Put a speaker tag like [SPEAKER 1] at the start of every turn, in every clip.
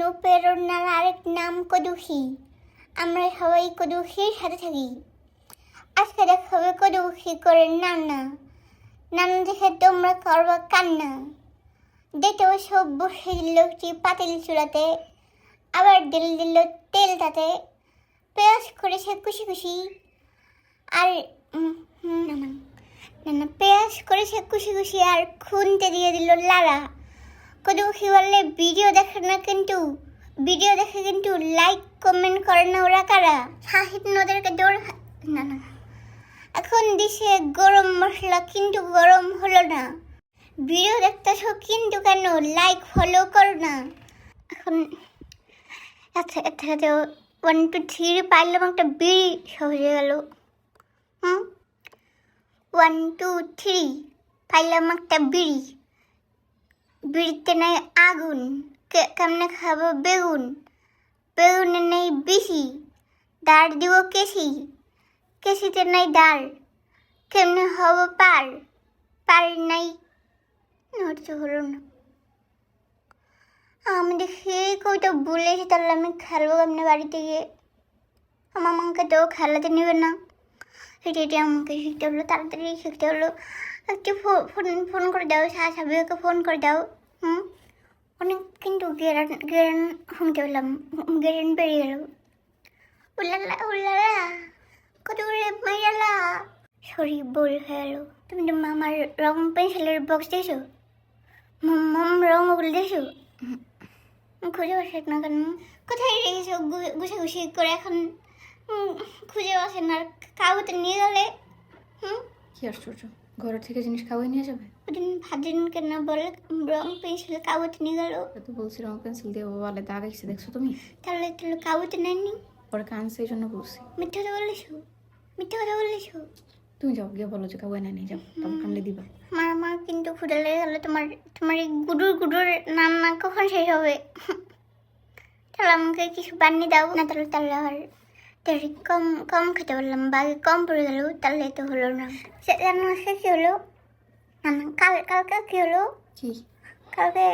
[SPEAKER 1] অনুপ্রেরণার আরেক নাম কদুখী আমরা সবাই কদুখীর সাথে থাকি। আজকে দেখাবে কদুখী করে নানা। নানা দেখে তোমরা করবা কান্না। দেখতেও সব বসে দিল পাতিল চূড়াতে আবার দিল দিল তেল তাতে। পেঁয়াজ করেছে খুশি খুশি আর উম, হুম, না না না না পেঁয়াজ করেছে খুশি খুশি আর খুনতে দিয়ে দিল লালা। কদুখি বললে ভিডিও দেখে না কিন্তু, ভিডিও দেখে কিন্তু লাইক কমেন্ট করে না ওরা কারা? শাহিদ নদেরকে দৌড় না না। এখন দিছে গরম মশলা কিন্তু গরম হলো না। ভিডিও দেখতেছ কিন্তু কেন? লাইক ফলো করো না। এখন আচ্ছা এর থেকে ওয়ান টু থ্রি পারলাম একটা বিড়ি সহজে গেল। হুম? ওয়ান টু থ্রি পাইলাম একটা বিড়ি বিড়িতে নেই আগুন। কেমনে খাব বেগুন? বেগুনে নেই বিসি। দাঁড় দিব কেসি। কেসিতে নাই ডাল কেমনে হব পার? পার নাই। নড়তে হলো না। আমি দেখি কইটা বলেছি তাহলে আমি খেলব কেমনে বাড়িতে গিয়ে? আমার আমাকে তো খেলাতে নেবে না। হেঁটে হেঁটে আমাকে শিখতে হলো, তাড়াতাড়ি শিখতে হলো। একটু ফোন ফোন করে দাও সাবিকে ফোন করে দাও। অনেক কিন্তু গেরান গেরান শুনতে পেলাম গেরান বেরিয়ে গেল। উল্লালা উল্লালা, কত করে মাইয়ালা শরীর বোর হয়ে গেল। তুমি তো আমার রং পেন্সিলের বক্স দিয়েছ? মম রং ওগুলো দিয়েছ? খুঁজে বসে না কেন? কোথায় রেখেছো? গুছে গুছি করে এখন? খুঁজে বসে না। কাগজে নিয়ে গেলে
[SPEAKER 2] কি আশ্চর্য? ঘরের থেকে জিনিস খাওয়াই নিয়ে যাবে?
[SPEAKER 1] ওদিন ভাদিন কেন বলে? রং পেন্সিল কাগজ নিয়ে গেল।
[SPEAKER 2] তো বলছি রং পেন্সিল দিয়ে বলে দাগ এসে দেখছ তুমি?
[SPEAKER 1] তাহলে তাহলে কাগজ নেননি
[SPEAKER 2] পরে কানছে এই জন্য বলছি।
[SPEAKER 1] মিথ্যা কথা বলেছ? মিথ্যা কথা বলেছ?
[SPEAKER 2] তুমি যাও গিয়ে বলো যে কাউ এনে নিয়ে যাও তারপর কানলে দিবা।
[SPEAKER 1] আমার আমার কিন্তু লেগে গেলো তোমার তোমার এই গুডুর গুডুর রান্না কখন শেষ হবে? তাহলে আমাকে কিছু বানিয়ে দাও না তাহলে তাহলে আবার তাহলে কম কম খেতে বললাম বাকি কম পড়ে গেল তাহলে তো হলো না সে রান্না আজকে কী হলো কাল কালকে কী হলো
[SPEAKER 2] কি
[SPEAKER 1] কালকে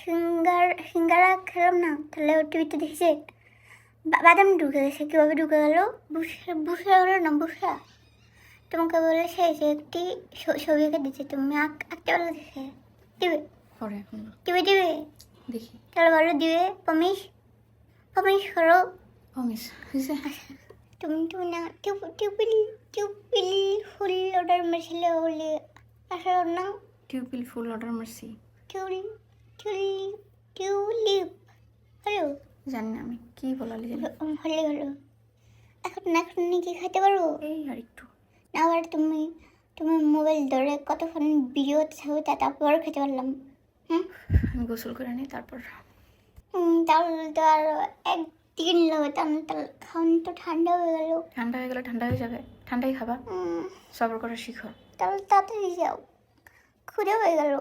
[SPEAKER 1] সিঙ্গার সিঙ্গারা খেলাম না তাহলে ও টিভিতে দেখছে বা- বাদাম ঢুকে গেছে কীভাবে ঢুকে গেল বুসা বুসা হলো না বুসা তোমাকে বলেছে যে একটি ছবি এঁকে দিচ্ছে তুমি আঁক- আঁকতে বলে দিছে দিবে দিবে দিবে
[SPEAKER 2] দেখি
[SPEAKER 1] তাহলে বলো দিবে পমিশ পমিশ করো
[SPEAKER 2] হয়েছে
[SPEAKER 1] তুমি তুমি না টিউব টিউবিল টিউবিল ফুল অর্ডার মেরেছিলে বলে আসলে ওর নাম
[SPEAKER 2] টিউবিল ফুল অর্ডার মারছি
[SPEAKER 1] টিউলি টিউলিপ টিউলিপ হ্যালো
[SPEAKER 2] জানি না আমি। কি বলালি জানি?
[SPEAKER 1] ভালো হলো এখন এখন কি খেতে পারব
[SPEAKER 2] এই আর একটু।
[SPEAKER 1] না আবার তুমি তুমি মোবাইল ধরে কতক্ষণ ভিডিও থাকবে তা তারপর খেতে পারলাম। হুম?
[SPEAKER 2] আমি গোসল করে নিই তারপর।
[SPEAKER 1] তাহলে তো আর একদিন লাগবে তাহলে তাহলে খাওয়ান তো ঠান্ডা হয়ে গেল।
[SPEAKER 2] ঠান্ডা হয়ে গেলে ঠান্ডা হয়ে যাবে ঠান্ডাই খাবা। সবর করা শিখো।
[SPEAKER 1] তাহলে তাড়াতাড়ি যাও। খুঁড়ে হয়ে গেল।